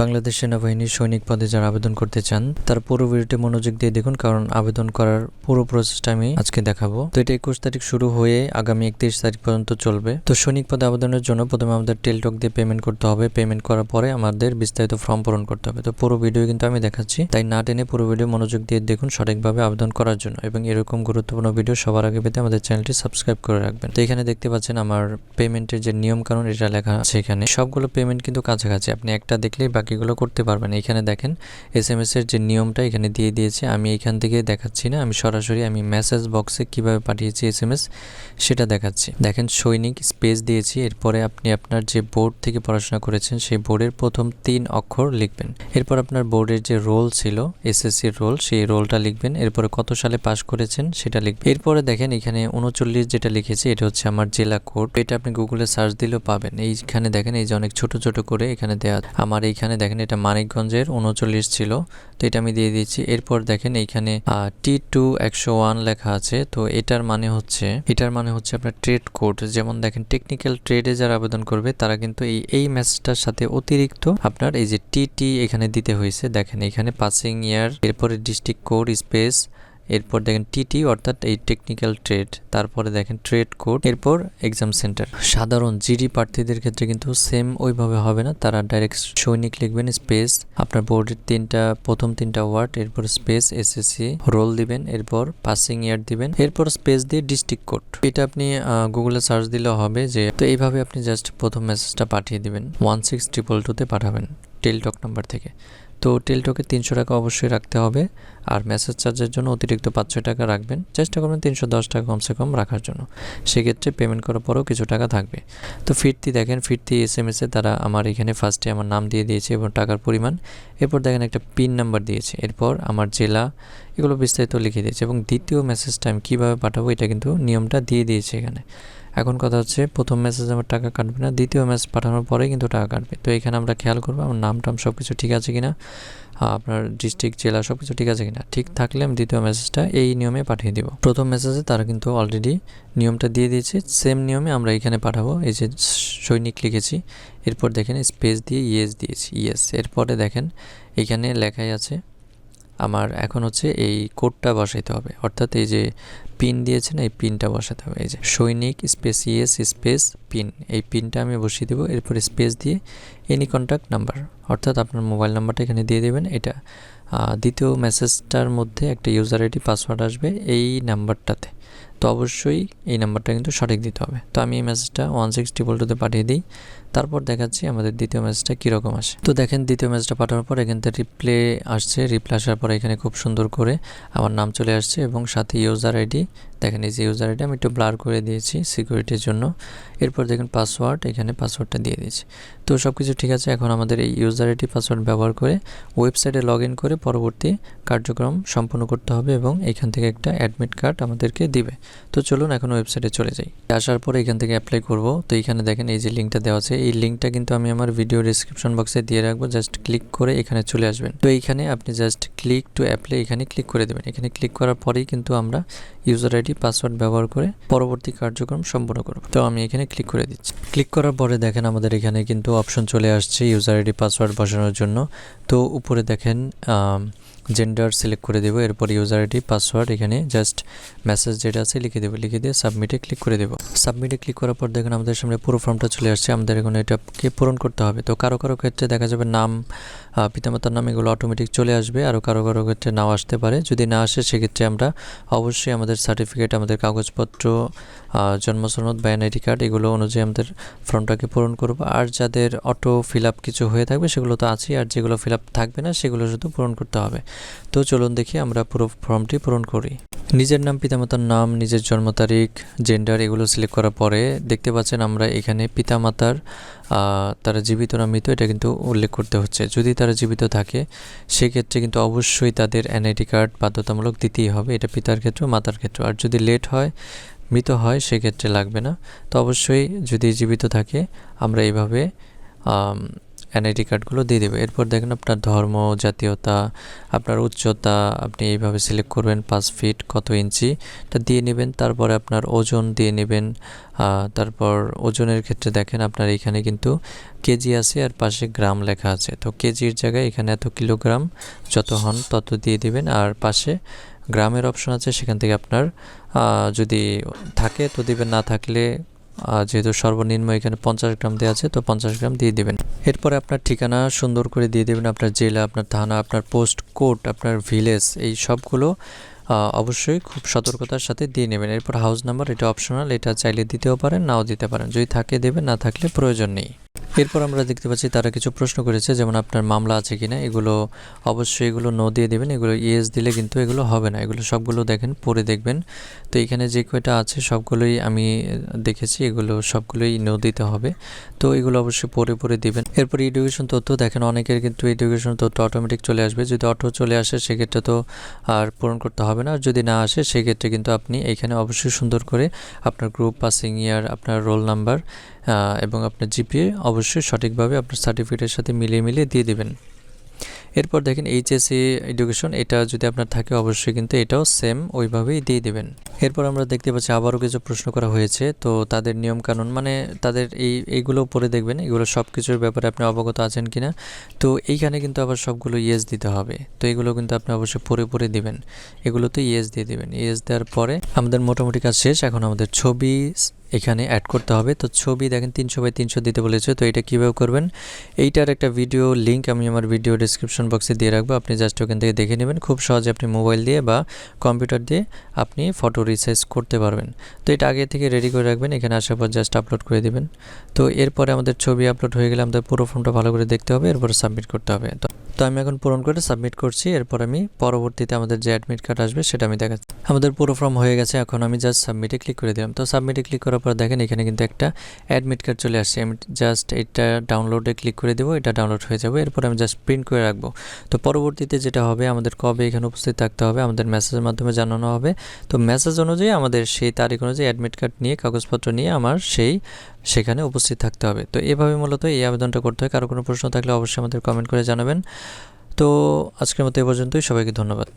বাংলাদেশ সেনাবাহিনীর সৈনিক পদে যারা আবেদন করতে চান, তার পুরো ভিডিওটি মনোযোগ দিয়ে দেখুন, কারণ আবেদন করার পুরো প্রসেসটা আমি আজকে দেখাবো। তো এটা একুশ তারিখ শুরু হয়ে আগামী একত্রিশ তারিখ পর্যন্ত চলবে। তো সৈনিক পদে আবেদনের জন্য প্রথমে আমাদের টেলটক দিয়ে পেমেন্ট করতে হবে। পেমেন্ট করার পরে আমাদের বিস্তারিত ফর্ম পূরণ করতে হবে। তো পুরো ভিডিও কিন্তু আমি দেখাচ্ছি। তাই না টেনে পুরো ভিডিও মনোযোগ দিয়ে দেখুন সঠিকভাবে আবেদন করার জন্য। এবং এরকম গুরুত্বপূর্ণ ভিডিও সবার আগে পেতে আমাদের চ্যানেলটি সাবস্ক্রাইব করে রাখবেন। তো এখানে দেখতে পাচ্ছেন আমার পেমেন্টের যে নিয়ম কানুন এটা লেখা আছে এখানে। সবগুলো পেমেন্ট কিন্তু কাছাকাছি। আপনি একটা দেখলেই বাকিগুলো করতে পারবেন। এখানে দেখেন এস এম এস এর যে নিয়মটা এখানে দিয়ে দিয়েছে। আমি এখান থেকে দেখাচ্ছি না। আমি সরাসরি আমি মেসেজ বক্সে কীভাবে পাঠিয়েছি এস এম এস সেটা দেখাচ্ছি। দেখেন, সৈনিক স্পেস দিয়েছি। এরপরে আপনি আপনার যে বোর্ড থেকে পড়াশোনা করেছেন, সেই বোর্ডের প্রথম তিন অক্ষর লিখবেন। এরপর আপনার বোর্ডের যে রোল ছিল এসএসসির রোল সেই রোলটা লিখবেন। এরপরে কত সালে পাস করেছেন, সেটা লিখবেন। এরপরে দেখেন, এখানে উনচল্লিশ যেটা লিখেছি, এটা হচ্ছে আমার জেলা কোড এটা আপনি গুগলে সার্চ দিলেও পাবেন। এইখানে দেখেন, এই যে অনেক ছোট ছোট করে এখানে দেওয়া আমার এইখানে দেখেন এটা মানিকগঞ্জের উনচল্লিশ ছিল, তো এটা আমি দিয়ে দিয়েছি এরপর দেখেন এইখানে টি টু একশো ওয়ান লেখা আছে, তো এটার মানে হচ্ছে, এটার মানে হচ্ছে আপনার ট্রেড কোড যেমন দেখেন টেকনিক্যাল ট্রেডে যারা আবেদন করবে, তারা কিন্তু এই এই ম্যাচটার সাথে অতিরিক্ত আপনার এই যে টি টি এখানে দিতে হয়েছে। দেখেন এখানে পাসিং ইয়ার এরপরে ডিস্ট্রিক্ট কোড স্পেস এরপর দেখেন টিটি অর্থাৎ এই টেকনিক্যাল ট্রেড তারপরে দেখেন ট্রেড কোড এরপর এক্সাম সেন্টার সাধারণ জিডি প্রার্থীদের ক্ষেত্রে কিন্তু সেম ওইভাবে হবে না, তারা ডাইরেক্ট সৈনিক লিখবেন স্পেস আপনার বোর্ডের তিনটা, প্রথম তিনটা ওয়ার্ড এরপর স্পেস এসএসসি রোল দিবেন, এরপর পাসিং ইয়ার দিবেন, এরপর স্পেস দিয়ে ডিস্ট্রিক্ট কোড এটা আপনি গুগলে সার্চ দিলেও হবে যে, তো এইভাবে আপনি জাস্ট প্রথম মেসেজটা পাঠিয়ে দিবেন ওয়ান সিক্স ট্রিপল টুতে পাঠাবেন টেলটক নাম্বার থেকে। তো টেলটকে তিনশো টাকা অবশ্যই রাখতে হবে। আর মেসেজ চার্জের জন্য অতিরিক্ত পাঁচশো টাকা রাখবেন। চেষ্টা করবেন তিনশো দশ টাকা কমসে কম রাখার জন্য। সেক্ষেত্রে পেমেন্ট করার পরেও কিছু টাকা থাকবে। তো ফিরতি দেখেন, ফিরতি এস এম এসে তারা আমার এখানে ফার্স্টে আমার নাম দিয়ে দিয়েছে এবং টাকার পরিমাণ। এরপর দেখেন একটা পিন নাম্বার দিয়েছে। এরপর আমার জেলা এগুলো বিস্তারিত লিখে দিয়েছে। এবং দ্বিতীয় মেসেজটা আমি কীভাবে পাঠাবো, এটা কিন্তু নিয়মটা দিয়ে দিয়েছে এখানে। এখন কথা হচ্ছে, প্রথম মেসেজ আমার টাকা কাটবে না, দ্বিতীয় মেসেজ পাঠানোর পরে কিন্তু টাকা কাটবে। তো এখানে আমরা খেয়াল করব, আমার নাম টাম সব কিছু ঠিক আছে কিনা আপনার ডিস্ট্রিক্ট জেলা সব কিছু ঠিক আছে কিনা। ঠিক থাকলে আমি দ্বিতীয় মেসেজটা এই নিয়মে পাঠিয়ে দিব। প্রথম মেসেজে তারা কিন্তু অলরেডি নিয়মটা দিয়ে দিয়েছে। সেম নিয়মে আমরা এখানে পাঠাবো, এই যে সৈনিক লিখেছি, এরপর দেখেন স্পেস দিয়ে ইয়েস দিয়েছি ইয়েস এরপরে দেখেন এখানে লেখাই আছে আমার এখন হচ্ছে এই কোডটা বসাইতে হবে। অর্থাৎ এই যে পিন দিয়েছেন, এই পিনটা বসাতে হবে। এই যে সৈনিক স্পেস ইএস স্পেস পিন এই পিনটা আমি বসিয়ে দেবো। এরপর স্পেস দিয়ে এনি কন্ট্যাক্ট নাম্বার অর্থাৎ আপনার মোবাইল নাম্বারটা এখানে দিয়ে দেবেন। এটা দ্বিতীয় মেসেজটার মধ্যে একটা ইউজার আইডি পাসওয়ার্ড আসবে এই নাম্বারটাতে তো অবশ্যই এই নাম্বারটা কিন্তু সঠিক দিতে হবে। তো আমি এই মেসেজটা ওয়ান সিক্স ট্রিপল টুতে পাঠিয়ে দিই। তারপর দেখাচ্ছি আমাদের দ্বিতীয় ম্যাচটা কীরকম আসে। তো দেখেন দ্বিতীয় ম্যাচটা পাঠানোর পর এখান থেকে রিপ্লে আসছে। রিপ্লে আসার পর এখানে খুব সুন্দর করে আমার নাম চলে আসছে এবং সাথে ইউজার আইডি দেখেন এই যে ইউজার আইডি আমি একটু ব্লার করে দিয়েছি সিকিউরিটির জন্য। এরপর দেখেন পাসওয়ার্ড এখানে পাসওয়ার্ডটা দিয়ে দিয়েছি। তো সব কিছু ঠিক আছে, এখন আমাদের এই ইউজার আইডি পাসওয়ার্ড ব্যবহার করে ওয়েবসাইটে লগ করে পরবর্তী কার্যক্রম সম্পন্ন করতে হবে এবং এখান থেকে একটা অ্যাডমিট কার্ড আমাদেরকে দিবে। তো চলুন এখন ওয়েবসাইটে চলে যাই। আসার পর এখান থেকে অ্যাপ্লাই করব। তো এখানে দেখেন এই যে লিঙ্কটা দেওয়া আছে, এই লিঙ্কটা কিন্তু আমি আমার ভিডিও ডিসক্রিপশন বক্সে দিয়ে রাখব জাস্ট ক্লিক করে এখানে চলে আসবেন। তো এইখানে আপনি জাস্ট ক্লিক টু অ্যাপ্লাই এখানে ক্লিক করে দেবেন। এখানে ক্লিক করার পরেই কিন্তু আমরা ইউজার আইডি পাসওয়ার্ড ব্যবহার করে পরবর্তী কার্যক্রম সম্পন্ন করব তো আমি এখানে ক্লিক করে দিচ্ছি। ক্লিক করার পরে দেখেন আমাদের এখানে কিন্তু অপশন চলে আসছে ইউজার আইডি পাসওয়ার্ড বসানোর জন্য। তো উপরে দেখেন জেন্ডার সিলেক্ট করে দেবো, এরপর ইউজার আইডি পাসওয়ার্ড এখানে জাস্ট মেসেজ যেটা আছে লিখে দেবো, লিখে দিয়ে সাবমিটে ক্লিক করে দেবো। সাবমিটে ক্লিক করার পর দেখেন আমাদের সামনে পুরো ফর্মটা চলে আসছে। আমাদের এখন এটাকে পূরণ করতে হবে। তো কারও কারও ক্ষেত্রে দেখা যাবে নাম পিতামাতার নাম এগুলো অটোমেটিক চলে আসবে। আর কারও কারও ক্ষেত্রে নাও আসতে পারে। যদি না আসে, সেক্ষেত্রে আমরা অবশ্যই আমাদের সার্টিফিকেট আমাদের কাগজপত্র জন্মসনদ বা এনআইডি কার্ড, এগুলো অনুযায়ী আমাদের ফর্মটাকে পূরণ করব। আর যাদের অটো ফিল কিছু হয়ে থাকবে, সেগুলো তো আছেই, আর যেগুলো ফিল থাকবে না, সেগুলো শুধু পূরণ করতে হবে। তো চলুন দেখি আমরা পুরো ফর্মটি পূরণ করি। নিজের নাম, পিতামাতার নাম, নিজের জন্ম তারিখ জেন্ডার এগুলো সিলেক্ট করার পরে দেখতে পাচ্ছেন আমরা এখানে পিতামাতার তারা জীবিত না মৃত, এটা কিন্তু উল্লেখ করতে হচ্ছে। যদি তারা জীবিত থাকে, সেক্ষেত্রে কিন্তু অবশ্যই তাদের এনআইডি কার্ড বাধ্যতামূলক দিতেই হবে। এটা পিতার ক্ষেত্রে মাতার ক্ষেত্রে আর লেট হয় মৃত হয় সেক্ষেত্রে লাগবে না। তো অবশ্যই যদি জীবিত থাকে আমরা এইভাবে এনআইডি কার্ডগুলো দিয়ে দেবে। এরপর দেখেন আপনার ধর্ম, জাতীয়তা, আপনার উচ্চতা, আপনি এইভাবে সিলেক্ট করবেন পাঁচ ফিট কত ইঞ্চি। তা দিয়ে নেবেন, তারপরে আপনার ওজন দিয়ে নেবেন। তারপর ওজনের ক্ষেত্রে দেখেন আপনার এখানে কিন্তু কেজি আছে আর পাশে গ্রাম লেখা আছে। তো কেজির জায়গায় এখানে এত কিলোগ্রাম যত হন তত দিয়ে দিবেন। আর পাশে গ্রামের অপশন আছে, সেখান থেকে আপনার যদি থাকে তো দিবেন, না থাকলে আহ, যেহেতু সর্বনিম্ন এখানে পঞ্চাশ গ্রাম দেওয়া আছে তো পঞ্চাশ গ্রাম দিয়ে দেবেন। এরপরে আপনার ঠিকানা সুন্দর করে দিয়ে দেবেন আপনার জেলা আপনার থানা আপনার পোস্ট কোড আপনার ভিলেজ এই সবগুলো অবশ্যই খুব সতর্কতার সাথে দিয়ে নেবেন। এরপর হাউস নাম্বার এটা অপশনাল এটা চাইলে দিতেও পারেন নাও দিতে পারেন। যদি থাকে দেবেন না থাকলে প্রয়োজন নেই। এরপর আমরা দেখতে পাচ্ছি তারা কিছু প্রশ্ন করেছে, যেমন আপনার মামলা আছে কিনা? এগুলো অবশ্যই এগুলো নো দিয়ে দেবেন, এগুলো ইয়েস দিলে কিন্তু এগুলো হবে না, এগুলো সবগুলো দেখেন পরে দেখবেন। তো এখানে যে কয়টা আছে সবগুলোই আমি দেখেছি, এগুলো সবগুলোই নো দিতে হবে। তো এগুলো অবশ্যই পরে পরে দেবেন। এরপর এডুকেশন তথ্য, দেখেন অনেকের কিন্তু এডুকেশন তথ্য অটোমেটিক চলে আসবে, যদি অটো চলে আসে সেক্ষেত্রে তো আর পূরণ করতে হবে না, আর যদি না আসে সেক্ষেত্রে কিন্তু আপনি এখানে অবশ্যই সুন্দর করে আপনার গ্রুপ পাসিং ইয়ার আপনার রোল নাম্বার এবং আপনার জিপিএ অবশ্যই সঠিকভাবে আপনার সার্টিফিকেটের সাথে মিলিয়ে মিলিয়ে দিয়ে দেবেন। এরপর দেখেন এইচএসসি এডুকেশন এটা যদি আপনার থাকে অবশ্যই কিন্তু এটাও সেম ওইভাবেই দিয়ে দিবেন। এরপর আমরা দেখতে পাচ্ছি আবারও কিছু প্রশ্ন করা হয়েছে, তো তাদের নিয়মকানুন মানে তাদের এই, এইগুলো পরে দেখবেন, এগুলো সব কিছুর ব্যাপারে আপনি অবগত আছেন কিনা। তো এইখানে কিন্তু আবার সবগুলো ইয়েস দিতে হবে, তো এগুলো কিন্তু আপনি অবশ্যই পড়ে পড়ে দিবেন। এগুলোতে ইয়েস দিয়ে দিবেন। ইয়েস দেওয়ার পরে আমাদের মোটামুটি কাজ শেষ, এখন আমাদের ছবি এখানে অ্যাড করতে হবে। তো ছবি দেখেন, তিনশো বাই তিনশো দিতে বলেছে। তো এটা কীভাবে করবেন? এইটার একটা ভিডিও লিঙ্ক আমি আমার ভিডিও ডিসক্রিপশন বক্সে দিয়ে রাখব। আপনি জাস্ট ওখান থেকে দেখে নেবেন। খুব সহজে আপনি মোবাইল দিয়ে বা কম্পিউটার দিয়ে আপনি ফটো রিসাইজ করতে পারবেন। তো এটা আগে থেকে রেডি করে রাখবেন। এখানে আসার পর জাস্ট আপলোড করে দিবেন। তো এরপরে আমাদের ছবি আপলোড হয়ে গেলে আমাদের পুরো ফর্মটা ভালো করে দেখতে হবে। এরপরে সাবমিট করতে হবে। তো তো আমি এখন পূরণ করে সাবমিট করছি। এরপর আমি পরবর্তীতে আমাদের যে অ্যাডমিট কার্ড আসবে, সেটা আমি দেখাচ্ছি আমাদের পুরো ফর্ম হয়ে গেছে। এখন আমি জাস্ট সাবমিটে ক্লিক করে দিলাম। তো সাবমিটে ক্লিক করার পর দেখেন এখানে কিন্তু একটা অ্যাডমিট কার্ড চলে আসছে। আমি জাস্ট এটা ডাউনলোডে ক্লিক করে দেবো, এটা ডাউনলোড হয়ে যাবে। এরপর আমি জাস্ট প্রিন্ট করে রাখব। তো পরবর্তীতে যেটা হবে, আমাদের কবে এখানে উপস্থিত থাকতে হবে, আমাদের মেসেজের মাধ্যমে জানানো হবে। তো মেসেজ অনুযায়ী আমাদের সেই তারিখ অনুযায়ী অ্যাডমিট কার্ড নিয়ে, কাগজপত্র নিয়ে আমার সেই, সেখানে উপস্থিত থাকতে হবে। তো এভাবে মূলত এই আবেদনটা করতে হয়। কারও কোনো প্রশ্ন থাকলে অবশ্যই আমাদের কমেন্ট করে জানাবেন। তো আজকের মতো এ পর্যন্তই। সবাইকে ধন্যবাদ।